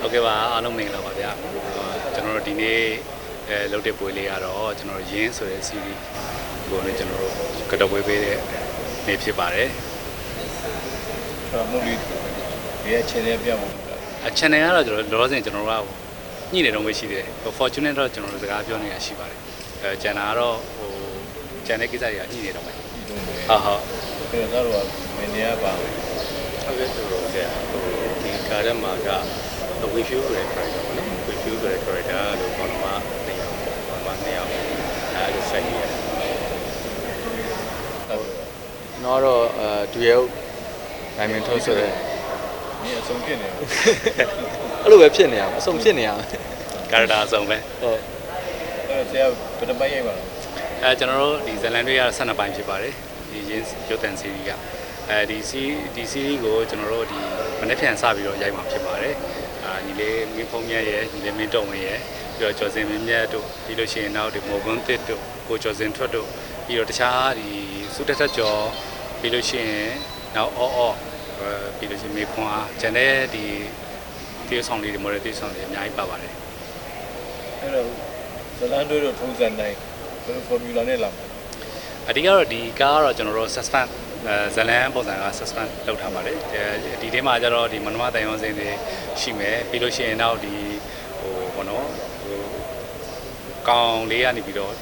ဟုတ်ကဲ့ပါအားလုံးမင်္ဂလာပါဗျာအာကျွန်တော်တို့ဒီနေ့အဲလုပ်တဲ့ပွဲလေးကတော့ကျွန်တော်တို့ရင်းဆိုတဲ့ series ကိုလည်းကျွန်တော်တို့ကတော့ပွဲပေးတဲ့နေ့ဖြစ်ပါတယ်ဆိုတော့မူလီဒီရဲ့ခြေလေးပြောင်းဖို့အ channel ကတော့ကျွန်တော်လောလောဆယ်ကျွန်တော်တို့က ညှိနေတော့မရှိသေးတယ် fortunate တော့ကျွန်တော်တို့စကားပြောနေတာရှိပါတယ်အဲကျန်တာကတော့ဟိုကျန်တဲ့ကိစ္စတွေကညှိနေတော့မယ်ဒီလိုပဲဟုတ်ဟုတ်အဲ့တော့တော့မင်းနေရပါဘူးဟုတ်ကဲ့ဆိုတော့ဆရာဟိုဒီကာရက်မှာကဝီဖြူဆိုတဲ့ character ပေါ့နော်ဝီဖြူဆိုတဲ့ character လို့ဘာမှမသိအောင်ဘာမှမသိအောင်အဲလိုဆက်ရတယ်ဟုတ်ကဲ့ကျွန်တော်ကတော့အဲဒူရဲနိုင်မင်ထုတ်ဆိုတဲ့ဒီအဆုံးဖြစ်နေတယ် အဲ့လိုပဲဖြစ်နေရအောင်အဆုံးဖြစ်နေရအောင်ကာရတာအစုံပဲဟုတ်အဲ့တော့ဆရာဘယ်နှပိုက်ရိုက်ပါလဲအဲကျွန်တော်တို့ဒီဇလန်တွေက12ပိုင်းဖြစ်ပါတယ်ဒီရင်းရုပ်တန် series ကအဲဒီစီဒီ series ကိုကျွန်တော်တို့ဒီမနေ့ပြန်စပြီးတော့ရိုက်မှာဖြစ်ပါတယ်အာညီလေးမင်းဖုံးမြတ်ရဲ့ညီလေးမင်းတုံဝင်ရဲ့ပြီးတော့ကျော်စင်မင်းမြတ်တို့ပြီးလို့ရှိရင်နောက်ဒီမော်ကွန်းတစ်တို့ကိုကျော်စင်ထွက်တို့ပြီးတော့တခြားဒီစုတက်တက်ကျော်ပြီးလို့ရှိရင်နောက်အော့အော့အဲပြီးလို့ရှိရင်မေခွန်အားကျန်တဲ့ဒီ တေးဆောင်လေးတွေမော်ဒယ်တေးဆောင်တွေအများကြီးပါပါတယ်အဲ့တော့ဇလန်တို့တို့ထုံးစံတိုင်းဘယ်လို formula နဲ့လာမှာအဓိကတော့ဒီကားကတော့ကျွန်တော်တို့ suspense အဲဇလန်ပုံစံက suspense လောက်ထားပါတယ်အဲဒီထဲမှာကျတော့ဒီမနမတိုင်အောင်စင်းတွေရှိမယ်ပြီးလို့ရှိရင်နောက်ဒီဟိုဘောနော်ဟိုကောင်လေးကနေပြီးတော့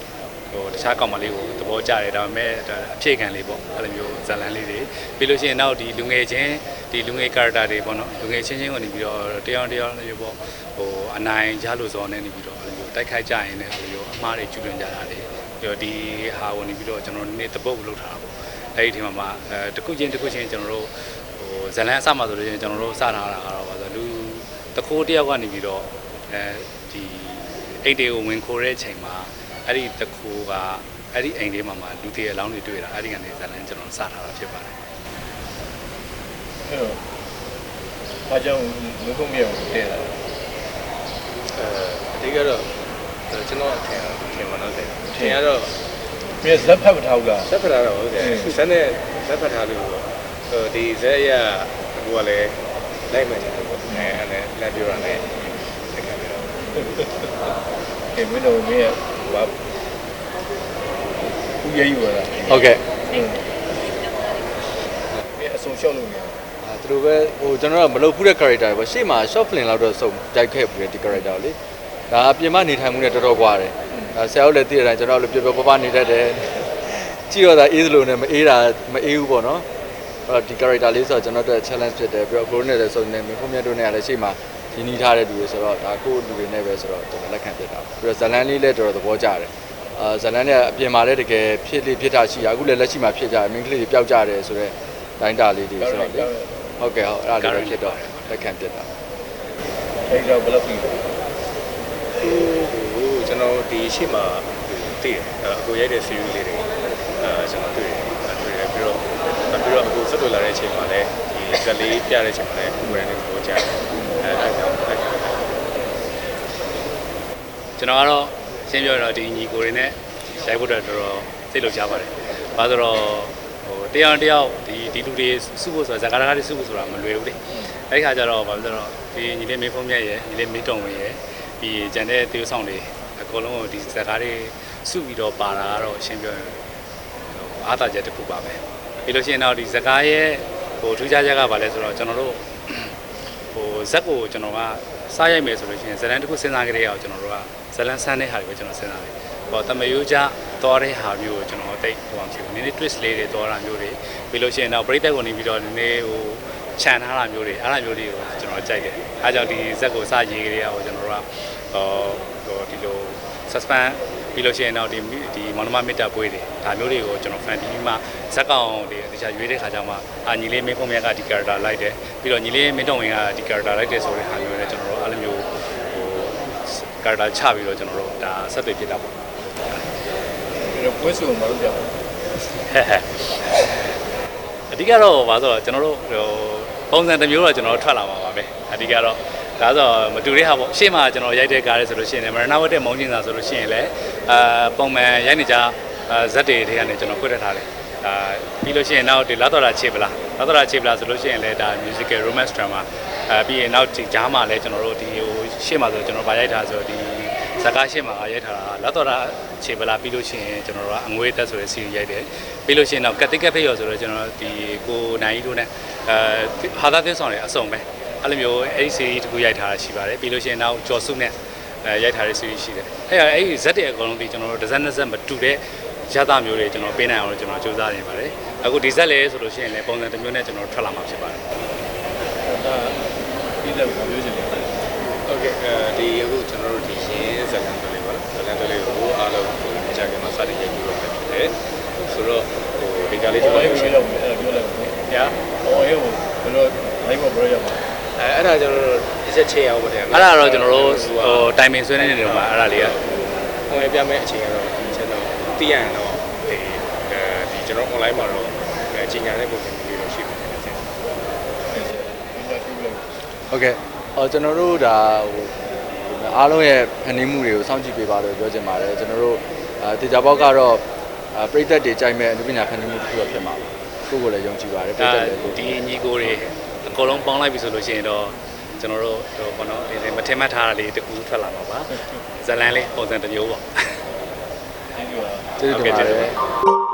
ဟိုတခြားကောင်မလေးကိုသဘောကျတယ်ဒါပေမဲ့ဒါအဖြည့်ခံလေးပေါ့အဲ့လိုမျိုးဇလန်လေးတွေပြီးလို့ရှိရင်နောက်ဒီလူငယ်ချင်းဒီလူငယ် character တွေပေါ့နော်လူငယ်ချင်းချင်းကနေပြီးတော့တယောက်တစ်ယောက်လေးပေါ့ဟိုအနိုင်ရလို့စောနေနေပြီးတော့အဲ့လိုမျိုးတိုက်ခိုက်ကြရင်လည်းအဲ့လိုမျိုးအမားတွေကျူးလွန်ကြတာတွေပြီးတော့ဒီဟာဝင်နေပြီးတော့ကျွန်တော်တို့နေ့တပုတ်လုပ်ထားတာပေါ့အဲ့ဒီအချိန်မှာမှအဲတစ်ခုချင်းတစ်ခုချင်းကျွန်တော်တို့ဟိုဇလန်းအစမှာဆိုလို့ရှိရင်ကျွန်တော်တို့စထားတာကတော့ပါဆိုလူတစ်ခိုးတစ်ယောက်ကနေပြီးတော့အဲဒီအိတ်တွေကိုဝင်ခိုးတဲ့အချိန်မှာ အဲ့ဒီတစ်ခိုးကအဲ့ဒီအိမ်လေးမှာမှလူတည်အလောင်းတွေတွေ့တာအဲ့ဒီကနေဇလန်းကျွန်တော်တို့စထားတာဖြစ်ပါတယ်အဲ့တော့ဘာကြောင့်လူကုန်မြောက်တဲ့လားအဲအဓိကတော့ကျွန်တော်အထင်အထင်ပါတော့ဆရာအထင်ကတော့မင်းဇက်ဖတ်မထားဘူးလားဇက်ဖတ်ထားတော့ဟုတ်တယ်ဇက်နဲ့ဇက်ဖတ်ထားလို့ဟိုဒီဇက်ရဟိုကလည်းလိုက်မှန်တယ်ပေါ့အဲအဲ့နဲ့လက်ပြောရနဲ့တကယ်ပြောအေးမင်းတို့မင်းရဲ့ ဘာဦးရေးယူလာဟုတ်ကဲ့မင်းအဆုံးရှောက်လို့နေအဲသူတို့ပဲဟိုကျွန်တော်ကမလုပ်ဘူးတဲ့ character ပဲရှေ့မှာ short film လောက်တော့စုံတိုက်ခဲ့ဘူးတဲ့ဒီ character ကိုလေဒါအပြင်မနေထိုင်မှုနဲ့တော်တော်ကွာတယ်ဒါဆရာတို့လည်းသိတဲ့အတိုင်းကျွန်တော်လည်းပြောပြောပပနေတတ်တယ်ကြည့်တော့ဒါအေးသလိုနဲ့မအေးတာမအေးဘူးပေါ့နော်အဲ့တော့ဒီ character လေးဆိုတော့ကျွန်တော်တို့ challenge ဖြစ်တယ်ပြီးတော့ကိုရိုနဲ့လည်းစုံနေမင်းဖုန်းမြတ်တို့နဲ့လည်းရှေ့မှာ ရင်းနှီးထားတဲ့လူတွေဆိုတော့ဒါကိုယ့်လူတွေနဲ့ပဲဆိုတော့ကျွန်တော်လက်ခံပြတာပြီးတော့ဇလန်လေးလည်းတော်တော်သဘောကျတယ်အာဇလန်နဲ့အပြင်မှာလည်းတကယ်ဖြစ်လေဖြစ်တာရှိရအခုလည်းလက်ရှိမှာဖြစ်ကြတယ်မင်းကလေးတွေပျောက်ကြတယ်ဆိုတော့တိုင်းတာလေးတွေဆိုတော့လေဟုတ်ကဲ့ဟုတ်အဲ့ဒါလေးပဲဖြစ်တော့လက်ခံပြစ်တာအဲ့တော့ဘယ်လောက်ပြီဟိုကျွန်တော်ဒီရှေ့မှာတည်တယ်အခုရိုက်တဲ့ series လေးတွေအဲကျွန်တော်တွေ့တယ်တွေ့တယ်ပြီးတော့ပြီးတော့အခုဆက်တွေ့လာတဲ့အချိန်မှာလည်းဒီ ဇက်လေးပြတဲ့အချိန်မှာလည်းကိုယ်တိုင်လည်းပြောကြတယ်အဲအဲ့ဒါအဲ့ဒါကျွန်တော်ကတော့ရှင်းပြောရတော့ဒီညီကိုတွေနဲ့ရိုက်ဖို့တော့တော်တော်စိတ်လှုပ်ရှားပါတယ်။ဘာလို့ဆိုတော့ဟိုတယောက်တစ်ယောက်ဒီဒီလူတွေစုဖို့ဆိုတာဇာကာရကားတွေစုဖို့ဆိုတာမလွယ်ဘူးလေ။အဲဒီခါကျတော့ဘာလို့လဲဆိုတော့ဒီညီလေးမေဖုံးမြတ်ရဲ့ညီလေးမေတုံဝင်ရဲ့ပြီးကျန်တဲ့တေးဆောင်တွေအကုန်လုံးကိုဒီဇာကားတွေစုပြီးတော့ပါတာကတော့ရှင်းပြောရင်ဟိုအားသာချက်တစ်ခုပါပဲ။ပြီးလို့ရှိရင်တော့ဒီဇာကားရဲ့ ဟိုထူးခြားချက်ကဘာလဲဆိုတော့ကျွန်တော်တို့ဟိုဇက်ကိုကျွန်တော်ကစားရိုက်မယ်ဆိုလို့ရှိရင်ဇလန်တစ်ခုစဉ်းစားကြတဲ့အောင်ကျွန်တော်တို့ကဇလန်ဆန်းတဲ့ဟာတွေပဲကျွန်တော်စဉ်းစားတယ်။ဟောတမယိုးကြသွားတဲ့ဟာမျိုးကိုကျွန်တော်တိတ်ဟိုအောင်ဖြစ်ဘူး။နည်းနည်း twist လေးတွေသွားတာမျိုးတွေပြီးလို့ရှိရင်တော့ပြိတက်ကနေပြီးတော့နည်းနည်းဟိုခြံထားတာမျိုးတွေအဲ့ဒါမျိုးတွေကိုကျွန်တော်ကြိုက်တယ်။အားကြောင့်ဒီဇက်ကိုစရေးကြတဲ့အောင်ကျွန်တော်တို့ကဟောဟိုဒီလို suspense ပြီးလို့ရှိရင်တော့ဒီဒီမောင်နှမမေတ္တာပွဲတွေဒါမျိုးတွေကိုကျွန်တော်ဖန်တီးပြီးမှဇက်ကောင်တွေတခြားရွေးတဲ့ခါကျမှအာညီလေးမင်းဖုံးမြတ်ကဒီ character လိုက်တယ်ပြီးတော့ညီလေးမင်းတုံဝင်ကဒီ character လိုက်တယ်ဆိုတဲ့ဟာမျိုးနဲ့ကျွန်တော်တို့အဲ့လိုမျိုးဟို character ချပြီးတော့ကျွန်တော်တို့ဒါဆက်သွယ်ဖြစ်တာပေါ့အဲ့တော့ပွဲစုံမလုပ်ကြဘူးအဓိကတော့ဘာဆိုတော့ကျွန်တော်တို့ဟိုပုံစံတစ်မျိုးတော့ကျွန်တော်တို့ထွက်လာမှာပါပဲအဓိကတော့အဲ ဒါဆိုမတူတဲ့ဟာပေါ့ရှေ့မှာကျွန်တော်ရိုက်တဲ့ကားလေးဆိုလို့ရှိရင်လည်းမရဏဝတ်တဲ့မောင်းကျင်စာဆိုလို့ရှိရင်လည်းအာပုံမှန်ရိုက်နေကြအာဇက်တွေတွေကနေကျွန်တော်ဖွင့်ထထားတယ်အာပြီးလို့ရှိရင်နောက်ဒီလာတော်တာချေပလာလာတော်တာချေပလာဆိုလို့ရှိရင်လည်းဒါ musical romance drama အာပြီးရင်နောက်ဒီဂျားမှာလည်းကျွန်တော်တို့ဒီဟိုရှေ့မှာဆိုကျွန်တော်ဗာရိုက်ထားဆိုဒီဇကားရှေ့မှာရိုက်ထားတာလာတော်တာချေပလာပြီးလို့ရှိရင်ကျွန်တော်တို့ကအငွေးသက်ဆိုတဲ့ series ရိုက်တယ်ပြီးလို့ရှိရင်နောက်ကတိကက်ဖေးရောဆိုတော့ကျွန်တော်ဒီကိုနိုင်ကြီးတို့ ਨੇ အဲဟာသာသင်းဆောင်တယ်အစုံပဲ အဲ့လိုမျိုးအဲ့ဒီ series တခုရိုက်ထားတာရှိပါတယ်ပြီးလို့ရှိရင်နောက်ကျော်စုနဲ့အဲရိုက်ထားတဲ့ series ရှိတယ်အဲ့ဒါအဲ့ဒီဇက်တွေအကုန်လုံးဒီကျွန်တော်တို့ဒဇက်နဲ့ဇက်မတူတဲ့ရသမျိုးတွေကျွန်တော်ပေးနိုင်အောင်လို့ကျွန်တော်စူးစမ်းနေပါတယ်အခုဒီဇက်လေးဆိုလို့ရှိရင်လည်းပုံစံတစ်မျိုးနဲ့ကျွန်တော်ထွက်လာမှာဖြစ်ပါတယ်ဒါပြီးတဲ့ကိုပြောချင်တယ်ဟုတ်ကဲ့အဲဒီအခုကျွန်တော်တို့ဒီရင်းဇလန်တွေလေးပါဇလန်တွေလေးကိုအားလုံးကြာကြမှာစတင်ရိုက်ပြီးတော့ဖြစ်တယ်ဆိုတော့ဟိုဒီကလေးကျွန်ဘာတော်လို့ရှပြောင်းလို့လဲပြောလိုက်ပါညာဟောရေဘယ်လိုလိုက်ဖို့ပြောရမှာ အဲအဲ့ဒါကျွန်တော်တို့တစ်ချက်ချိန်အောင်ပါတယ်အဲ့ဒါတော့ကျွန်တော်တို့ဟိုတိုင်ပင်ဆွေးနွေးနေတယ်မှာအဲ့ဒါလေးကဟိုပြမယ့်အချိန်ကတော့ဒီချက်တော့သိရရင်တော့ဒီအဲဒီကျွန်တော် online မှာတော့အချိန်ညာတဲ့ပုံစံမျိုးတော့ရှိပါတယ်ဒီကပြုလို့ဟုတ်ကဲ့အော်ကျွန်တော်တို့ဒါဟိုအားလုံးရဲ့ဖန်တီးမှုတွေကိုစောင့်ကြည့်ပေးပါလို့ပြောချင်ပါတယ်ကျွန်တော်တို့အာတေချာပေါက်ကတော့အာပရိသတ်တွေကြိုက်မဲ့အနုပညာဖန်တီးမှုတစ်ခုတော့ဖြစ်မှာပါကိုယ့်ကိုယ်လည်းယုံကြည်ပါတယ်ပရိဒါသတ်လည်းကိုဒီညီကိုတွေ အကုန်လုံးပေါင်းလိုက်ပြီဆိုလို့ရှိရင်တော့ကျွန်တော်တို့ဟိုဘောနော်ဒီမထင်မှတ်ထားတာလေးတစ်ခုထွက်လာမှာပါဇလန်လေးပုံစံတစ်မျိုးပေါ့ဒီကကျေးဇူးတင်ပါတယ်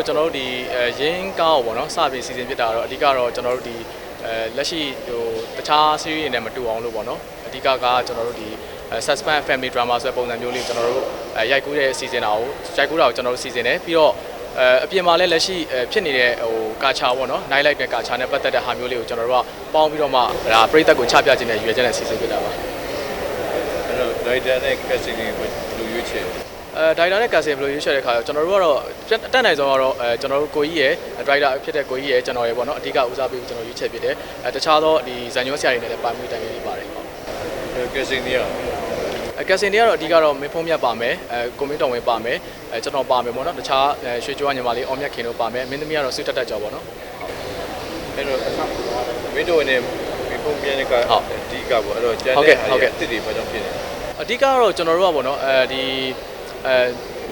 တော့ကျွန်တော်တို့ဒီအဲရင်းကားကိုပေါ့နော်စပြီးစီစဉ်ဖြစ်တာတော့အဓိကတော့ကျွန်တော်တို့ဒီအဲလက်ရှိဟိုတခြား series တွေနဲ့မတူအောင်လို့ပေါ့နော်အဓိကကကျွန်တော်တို့ဒီ suspense family drama ဆိုတဲ့ပုံစံမျိုးလေးကျွန်တော်တို့အဲရိုက်ကူးတဲ့စီစဉ်တာကိုရိုက်ကူးတာကိုကျွန်တော်တို့စီစဉ်တယ်ပြီးတော့အဲအပြင်မှာလည်းလက်ရှိအဲဖြစ်နေတဲ့ဟိုကာချာပေါ့နော် night light နဲ့ကာချာနဲ့ပတ်သက်တဲ့ဟာမျိုးလေးကိုကျွန်တော်တို့ကပေါင်းပြီးတော့မှဒါပရိသတ်ကိုချပြခြင်းနဲ့ရွေးချက်နဲ့စီစဉ်ဖြစ်တာပါအဲ့တော့ writer နဲ့ casting ကိုလူရွေးချယ် အဲဒိုင်တာနဲ့ကာဆင်ဘယ်လိုရွေးချယ်တဲ့ခါကျတော့ကျွန်တော်တို့ကတော့အတက်နိုင်ဆုံးကတော့အဲကျွန်တော်တို့ကိုကြီးရဲ့ဒရိုက်တာဖြစ်တဲ့ကိုကြီးရဲ့ကျွန်တော်ရဲ့ပေါ့နော်အဓိကဦးစားပေးပြီးကျွန်တော်ရွေးချယ်ဖြစ်တယ်အဲတခြားသောဒီဇန်ညောဆရာတွေနဲ့လည်းပါမှုတိုင်နေပါတယ်ဟုတ် casting တွေရောအဲကာဆင်တွေကတော့အဓိကတော့မင်းဖုံးမြတ်ပါမယ်အဲကိုမင်းတော်ဝင်ပါမယ်အဲကျွန်တော်ပါမယ်ပေါ့နော်တခြားအဲရွှေကျော်ညီမလေးအောင်မြတ်ခင်တို့ပါမယ်မင်းသမီးကတော့ဆွတ်တက်တက်ကြော်ပေါ့နော်အဲ့တော့မင်းတို့နဲ့ဒီပုံပြန်တဲ့ကအဓိကပေါ့အဲ့တော့ကျန်ဟုတ်တဲ့ကဲ့ဟုတ်ကဲ့အစ်တွေဘာကြောင့်ဖြစ်နေအဓိကကတော့ကျွန်တော်တို့ကပေါ့နော်အဲဒီ အဲ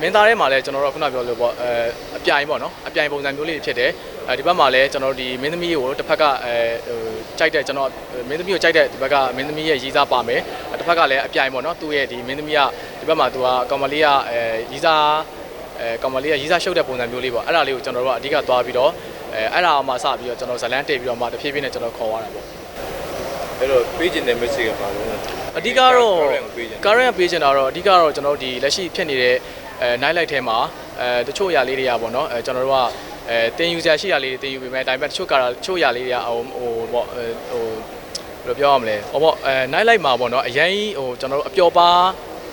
မင်းသားထဲမှာလည်းကျွန်တော်တို့ကခုနပြောလို့ပေါ့အဲအပြိုင်ပေါ့နော်အပြိုင်ပုံစံမျိုးလေးဖြစ်တယ်အဲဒီဘက်မှာလည်းကျွန်တော်တို့ဒီမင်းသမီးကိုတစ်ဖက်ကအဲဟိုကြိုက်တဲ့ကျွန်တော်မင်းသမီးကိုကြိုက်တဲ့ဒီဘက်ကမင်းသမီးရဲ့ရီးစားပါမယ်တစ်ဖက်ကလည်းအပြိုင်ပေါ့နော်သူ့ရဲ့ဒီမင်းသမီးကဒီဘက်မှာသူကကောင်မလေးကအဲရီးစားအဲကောင်မလေးကရီးစားရှုပ်တဲ့ပုံစံမျိုးလေးပေါ့အဲ့ဒါလေးကိုကျွန်တော်တို့ကအဓိကသွားပြီးတော့အဲအဲ့ဒါမှစပြီးတော့ကျွန်တော်ဇလန်းတိတ်ပြီးတော့မှတဖြည်းဖြည်းနဲ့ကျွန်တော်ခေါ်သွားတာပေါ့အဲ့တော့ပေးချင်တဲ့ message ကဘာလို့လဲ အဓိကတော့ current ကိုပေးချင်တယ် current ပေးချင်တာတော့အဓိကတော့ကျွန်တော်တို့ဒီလက်ရှိဖြစ်နေတဲ့အဲ night light ထဲမှာအဲတချို့ຢာလေးတွေကပေါ့နော်အဲကျွန်တော်တို့ကအဲတင်ယူစရာရှိတာလေးတွေတင်ယူပေမဲ့ဒါပေမဲ့တချို့ကတချို့ຢာလေးတွေကဟိုဟိုပေါ့အဲဟိုဘယ်လိုပြောရမလဲဟောပေါ့အဲ night light မှာပေါ့နော်အရင်ဟိုကျွန်တော်တို့အပျော်ပါ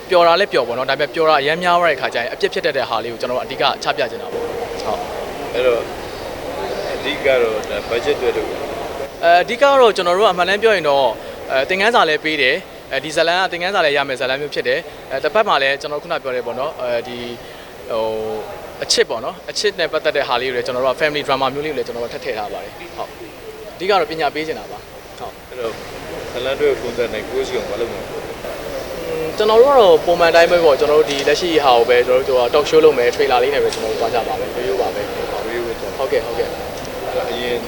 ပျော်တာလည်းပျော်ပေါ့နော်ဒါပေမဲ့ပျော်တာအရင်များရတဲ့ခါကျရင်အပြစ်ဖြစ်တတ်တဲ့ဟာလေးကိုကျွန်တော်တို့အဓိကချပြချင်တာပေါ့ဟုတ်အဲ့တော့အဓိကတော့ဒါ budget တွေတော့အဲအဓိကတော့ကျွန်တော်တို့ကအမှန်တမ်းပြောရင်တော့အဲသင်ခန်းစာလည်းပေးတယ် အဲဒီဇလန်ကသင်ခန်းစာလည်းရမယ်ဇလန်မျိုးဖြစ်တယ်အဲတစ်ဖက်မှာလည်းကျွန်တော်ခုနပြောရဲပေါ့နော်အဲဒီဟိုအချစ်ပေါ့နော်အချစ်နဲ့ပတ်သက်တဲ့ဟာလေးတွေလည်းကျွန်တော်တို့က family drama မျိုးလေးကိုလည်းကျွန်တော်တို့ထပ်ထည့်ထားပါတယ်ဟုတ်အဓိကတော့ပညာပေးချင်တာပါဟုတ်အဲ့တော့ဇလန်တွေပုံစံနိုင်ကိုစီအောင်ဘာလို့မလဲကျွန်တော်တို့ကတော့ပုံမှန်တိုင်းပဲပေါ့ကျွန်တော်တို့ဒီလက်ရှိဟာကိုပဲကျွန်တော်တို့ talk show လုပ်မယ် trailer လေးနဲ့ပဲကျွန်တော်တို့သွားကြပါမယ်ရိုးရိုးပါပဲဟုတ်ဝေးဝေးတော့ဟုတ်ကဲ့ဟုတ်ကဲ့အရင်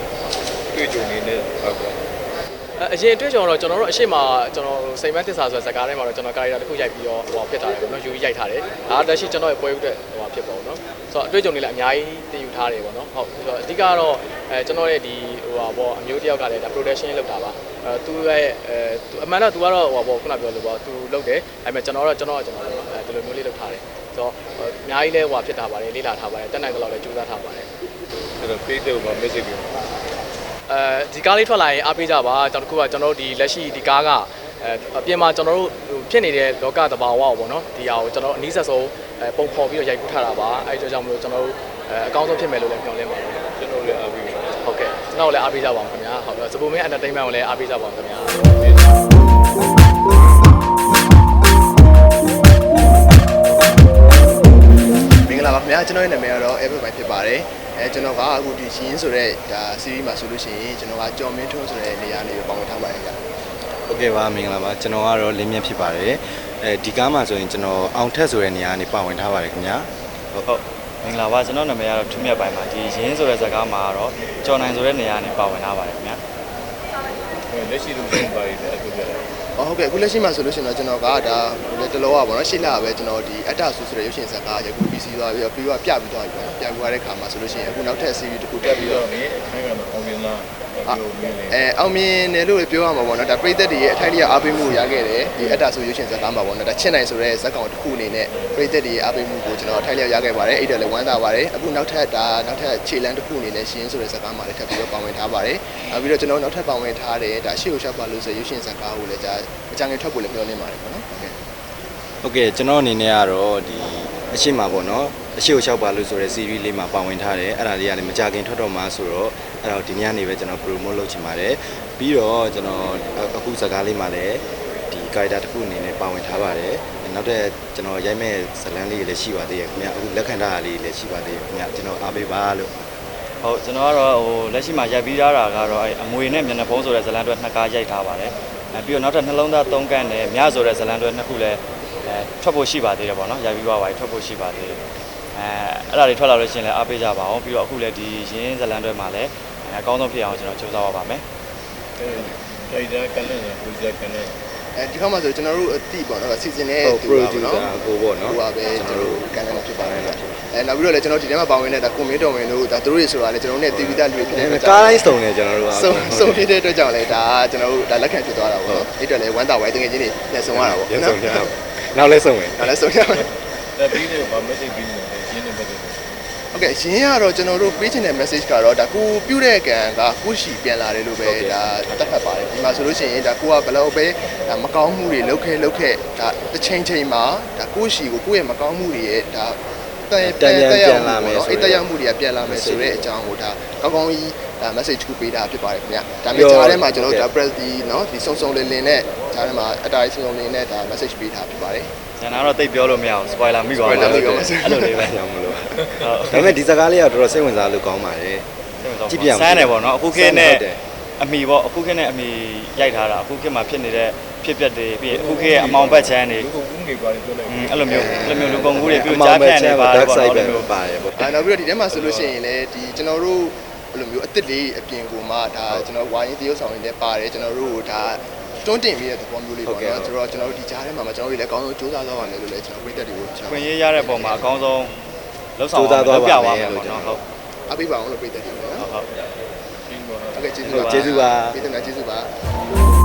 တွေ့ကြုံနေတဲ့ဟုတ်ကဲ့ အအရင်အတွေ့အကြုံတော့ကျွန်တော်တို့အရှိမကျွန်တော်စိတ်မသစ္စာဆိုတဲ့ဇာတ်ကားထဲမှာတော့ကျွန်တော်ကာရီတာတစ်ခုရိုက်ပြီးတော့ဟိုဖြစ်တာလေပေါ့နော်ယူပြီးရိုက်ထားတယ်။ဒါလက်ရှိကျွန်တော်ရဲ့ပွဲဥတဲ့ဟိုဖြစ်ပေါ့နော်။ဆိုတော့အတွေ့အကြုံတွေလည်းအများကြီးတင်ယူထားတယ်ပေါ့နော်။ဟုတ်ဆိုတော့အဓိကတော့အဲကျွန်တော်ရဲ့ဒီဟိုဟာပေါ့အမျိုးတယောက်ကလည်းဒါ production လုပ်တာပါ။အဲသူရဲ့အဲသူအမှန်တော့သူကတော့ဟိုဟာပေါ့ခုနပြောလို့ပေါ့သူလုပ်တယ်။ဒါပေမဲ့ကျွန်တော်တော့ကျွန်တော်ကကျွန်တော်လုပ်အဲဒီလိုမျိုးလေးလုပ်ထားတယ်။ဆိုတော့အများကြီးလဲဟိုဟာဖြစ်တာပါတယ်လေ့လာထားပါတယ်တက်နိုင်တဲ့လောက်လည်းကြိုးစားထားပါတယ်။အဲ့တော့ပေးတဲ့ဘာ message တွေ အဲဒီကားလေးထွက်လာရင်အားပေးကြပါကျွန်တော်တို့ကကျွန်တော်တို့ဒီလက်ရှိဒီကားကအဲအပြင်မှာကျွန်တော်တို့ဟိုဖြစ်နေတဲ့လောကသဘာဝကိုပေါ့နော်ဒီဟာကိုကျွန်တော်အနည်းဆက်ဆုံးအဲပုံဖော်ပြီးတော့ရိုက်ကူးထားတာပါအဲဒီအတွက်ကြောင့်မလို့ကျွန်တော်တို့အဲအကောင်းဆုံးဖြစ်မယ်လို့လည်းပြောလင်းပါတယ်ကျွန်တော်လည်းအားပေးပါဟုတ်ကဲ့ကျွန်တော်လည်းအားပေးကြပါအောင်ခင်ဗျာဟုတ်ကဲ့စပူမင်း entertainment ကိုလည်းအားပေးကြပါအောင်ခင်ဗျာမင်္ဂလာပါခင်ဗျာကျွန်တော်ရဲ့နာမည်ကတော့ Ever by ဖြစ်ပါတယ်အဲကျွန်တော်ကအခုဒီရှင်ဆိုတဲ့ဒါ series မှာဆိုလို့ရှိရင်ကျွန်တော်ကကြော်မင်းထွန်းဆိုတဲ့နေရာလေးကိုပေါဝင်ထားပါတယ်ခင်ဗျာ โอเคပါမင်္ဂလာပါကျွန်တော်ကတော့လင်းမြတ်ဖြစ်ပါတယ်အဲဒီကားမှာဆိုရင်ကျွန်တော်အောင်ထက်ဆိုတဲ့နေရာကနေပါဝင်ထားပါတယ်ခင်ဗျာ ဟုတ်ဟုတ်မင်္ဂလာပါကျွန်တော်နာမည်ကတော့ထူးမြတ်ပိုင်းပါဒီရင်းဆိုတဲ့ဇာတ်ကားမှာကတော့ကျော်နိုင်ဆိုတဲ့နေရာနဲ့ပါဝင်လာပါတယ်ခင်ဗျာ လက်ရှိလို့ရှင်ပါရတဲ့အခုပြတယ်အော်ဟုတ်ကဲ့အခုလက်ရှိမှာဆိုလို့ရှိရင်တော့ကျွန်တော်ကဒါတလောကပေါ့နော်ရှေ့လပဲကျွန်တော်ဒီအတ္တဆူဆိုတဲ့ရုပ်ရှင်ဇာတ်ကားယခု PC သွားပြီးတော့ပြီးတော့ပြပြီးသွားပြီပေါ့ပြပြီးသွားတဲ့ခါမှာဆိုလို့ရှိရင်အခုနောက်ထပ် series တစ်ခုတက်ပြီးပြီးတော့တော့မင်းအခန်းကအောင်မြင် လားအဲအောင်မြင်တယ်လို့ပြောရမှာပေါ့နော်ဒါပရိသတ်တွေရဲ့အထိုက်လျောက်အားပေးမှုရခဲ့တယ်ဒီအတ္တဆိုရွေးရှင်ဇာတ်သားမှာပေါ့နော်ဒါချစ်နိုင်ဆိုတဲ့ဇာတ်ကောင်တစ်ခုအနေနဲ့ပရိသတ်တွေရဲ့အားပေးမှုကိုကျွန်တော်အထိုက်လျောက်ရခဲ့ပါတယ်အဲ့ဒါလည်းဝမ်းသာပါတယ်အခုနောက်ထပ်ဒါနောက်ထပ်ခြေလမ်းတစ်ခုအနေနဲ့ရှင်ဆိုတဲ့ဇာတ်ကားမှာလည်းထပ်ပြီးတော့ပါဝင်ထားပါတယ်နောက်ပြီးတော့ကျွန်တော်နောက်ထပ်ပါဝင်ထားတယ်ဒါရှေ့ကိုရှောက်ပါလို့ဆိုရွေးရှင်ဇာတ်ကားကိုလည်းဒါအကြံငယ်ထွက်ဖို့လည်းပြောနေပါတယ်ပေါ့နော်ဟုတ်ကဲ့ဟုတ်ကဲ့ကျွန်တော်အနေနဲ့ကတော့ဒီအရှိမပေါ့နော် အရှိကိုလျှောက်ပါလို့ဆိုတဲ့ series လေးမှာပါဝင်ထားတယ်အဲ့ဒါလေးကလည်းမကြခင်ထွက်တော့မှာဆိုတော့အဲ့တော့ဒီညနေပဲကျွန်တော် promote လုပ်ချင်ပါတယ်ပြီးတော့ကျွန်တော်အခုစကားလေးမှာလည်းဒီ character တစ်ခုအနေနဲ့ပါဝင်ထားပါတယ်နောက်တဲ့ကျွန်တော်ရိုက်မဲ့ဇတ်လန်းလေးတွေလည်းရှိပါသေးရဲ့ခင်ဗျအခုလက်ခံထားတာလေးတွေလည်းရှိပါသေးရဲ့ခင်ဗျကျွန်တော်အားပေးပါလို့ဟုတ်ကျွန်တော်ကတော့ဟိုလက်ရှိမှာရိုက်ပြီးသားတာကတော့အဲအမွေနဲ့မျက်နှာဖုံးဆိုတဲ့ဇာတ်လမ်းတွေနှစ်ကားရိုက်ထားပါတယ်အဲပြီးတော့နောက်ထပ်နှလုံးသားသုံးကန့်နဲ့မြဆိုတဲ့ဇာတ်လမ်းတွေနှစ်ခုလည်းအဲထွက်ဖို့ရှိပါသေးတယ်ပေါ့နော်ရိုက်ပြီးသွားပါပြီထွက်ဖို့ရှိပါသေးတယ် အဲအဲ့ဒါတွေထွက်လာလို့ရှိရင်လည်းအားပေးကြပါအောင်ပြီးတော့အခုလည်းဒီရင်းဇာတ်လမ်းတွေမှာလည်းအကောင်းဆုံးဖြစ်အောင်ကျွန်တော်ကြိုးစားပါပါမယ်အဲဒီဒါကလည်းကိုကြကလည်းအဲဒီခါမှာဆိုကျွန်တော်တို့အတိပေါ့နော်စီစဉ်နေဟုတ်သူပါပေါ့ producer နော်ကိုပေါ့နော်ဟိုပါပဲကျွန်တော်တို့ကန်လာဖြစ်ပါတယ်အဲနောက်ပြီးတော့လည်းကျွန်တော်ဒီထဲမှာပါဝင်တဲ့ဒါကွန်မင်းတော်ဝင်တို့ဒါသူတို့တွေဆိုတာလည်းကျွန်တော်တို့နဲ့တီဗီသားလူတွေဖြစ်နေတဲ့ကားတိုင်းစုံနေကျွန်တော်တို့ကစုံစုံဖြစ်တဲ့အတွက်ကြောင့်လည်းဒါကျွန်တော်တို့ဒါလက်ခံဖြစ်သွားတာပေါ့နော်အဲ့တော့လည်းဝမ်းသာဝိုင်းတကယ်ချင်းတွေလက်ဆောင်ရတာပေါ့ရဆုံးကြနောက်လဲစုံမယ်ဒါလည်းဆုံးရပါတယ်ဒါပြီးတယ်ဗာ message ပြီးနေတယ်ရင်းနေပတ်တယ် ဟုတ်ကဲ့ရင်းရတော့ကျွန်တော်တို့ပေးချင်တဲ့ message ကတော့ဒါကိုပြုတဲ့ကံကကိုရှိပြန်လာတယ်လို့ပဲဒါတတ်မှတ်ပါတယ်ဒီမှာဆိုလို့ရှိရင်ဒါကိုကဘလောက်ပဲမကောင်းမှုတွေလုပ်ခဲ့လုပ်ခဲ့ဒါတစ်ချိန်ချိန်မှာဒါကိုရှိကိုကိုရဲ့မကောင်းမှုတွေရဲ့ဒါတန်ပြန်ပြန်လာမယ်ဆိုတော့အဲ့တရမှုတွေကပြန်လာမယ်ဆိုတဲ့အကြောင်းကိုဒါကောင်းကောင်းကြီး ဒါ message တစ်ခုပေးတာဖြစ်ပါတယ်ခင်ဗျ။ဒါပေမဲ့ကြားထဲမှာကျွန်တော်တို့ဒါ press ဒီနော်ဒီစုံစုံလင်လင်နဲ့ကြားထဲမှာအတားအဆုံစုံလင်နဲ့ဒါ message ပေးတာဖြစ်ပါတယ်။ကျွန်တော်တော့တိတ်ပြောလို့မရဘူး spoiler မိသွားမှာအဲ့လိုလေးပဲကျွန်တော်မလို့ဟုတ်ဒါပေမဲ့ဒီစကားလေးကတော်တော်စိတ်ဝင်စားလို့ကောင်းပါတယ်ကြည့်ပြအောင်စမ်းတယ်ပေါ့နော်အခုခေတ်နဲ့အမိပေါ့အခုခေတ်နဲ့အမိရိုက်ထားတာအခုခေတ်မှာဖြစ်နေတဲ့ဖြစ်ပျက်တွေပြီးအခုခေတ်ရဲ့အမောင်ဘက်ချမ်းတွေလူကုန်ကူးနေပါတယ်ပြောလိုက်အဲ့လိုမျိုးအဲ့လိုမျိုးလူကုန်ကူးတွေပြီးကြားဖြန့်နေပါတယ်ပေါ့နော်အဲ့လိုမျိုးပါတယ်ပေါ့နောက်ပြီးတော့ဒီထဲမှာဆိုလို့ရှိရင်လည်းဒီကျွန်တော်တို့ ဘယ်လိုမျိုးအစ်စ်လေးအပြင်ကိုမှဒါကျွန်တော်ဝိုင်းတရုပ်ဆောင်တွေလည်းပါတယ်ကျွန်တော်တို့ကိုဒါတွန်းတင်ပြီးတဲ့သဘောမျိုးလေးပေါ့နော်ဆိုတော့ကျွန်တော်တို့ဒီကြားထဲမှာကျွန်တော်တို့လည်းအကောင်းဆုံးစူးစမ်းသွားပါမယ်လို့လည်းကျွန်တော်ပြည်သက်တွေကိုကျွန်ခွတော်င့်ရေးရတဲ့ပုံမှာအကောင်းဆုံးလှုပ်ဆောင်ကြိုးစားသွားပါမယ်ပြပါမယ်လို့ပေါ့ကျွန်နော်တော်ဟုတ်အပိပါအောင်လို့ပြည်သက်တွေကိုနော်ဟုတ်ဟုတ်ရှင်းပါဟုတ်ကဲ့ကျေးဇူးဟုတ်ပါကျေးဇူးပါပြည်သက်များကျေးဇူးပါ